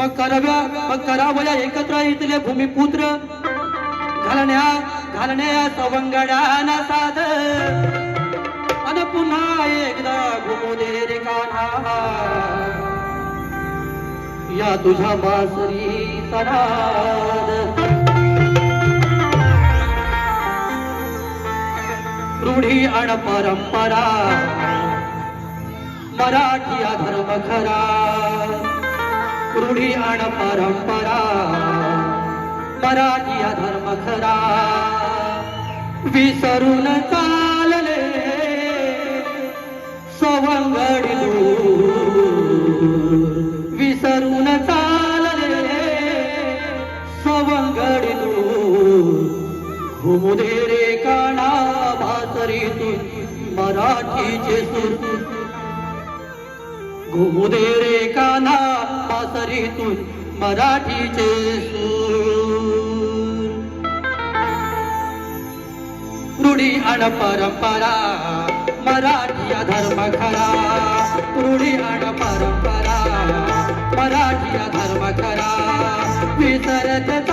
मग कराव्या मग करावया एकत्र इथले भूमिपुत्र. घालण्या घालण्या सवंगड्याना साध अन पुन्हा एकदा घुमू दे रे कान्हा. या तुझ्या बासरी सराद रूढी अण परंपरा. मराठी धर्म खरा. रूढी आण परंपरा मराठी धर्म खरा. विसरून चालले सवंगडी विसरून चालले सवंगडी दूर. घुमू दे रे काना भासरीतून मराठीचे सूर. घुमू दे रे काना मराठीचे सूर. रूढी आणि परंपरा मराठी धर्म खरा रूढी आणि परंपरा मराठी धर्म खरा विसरत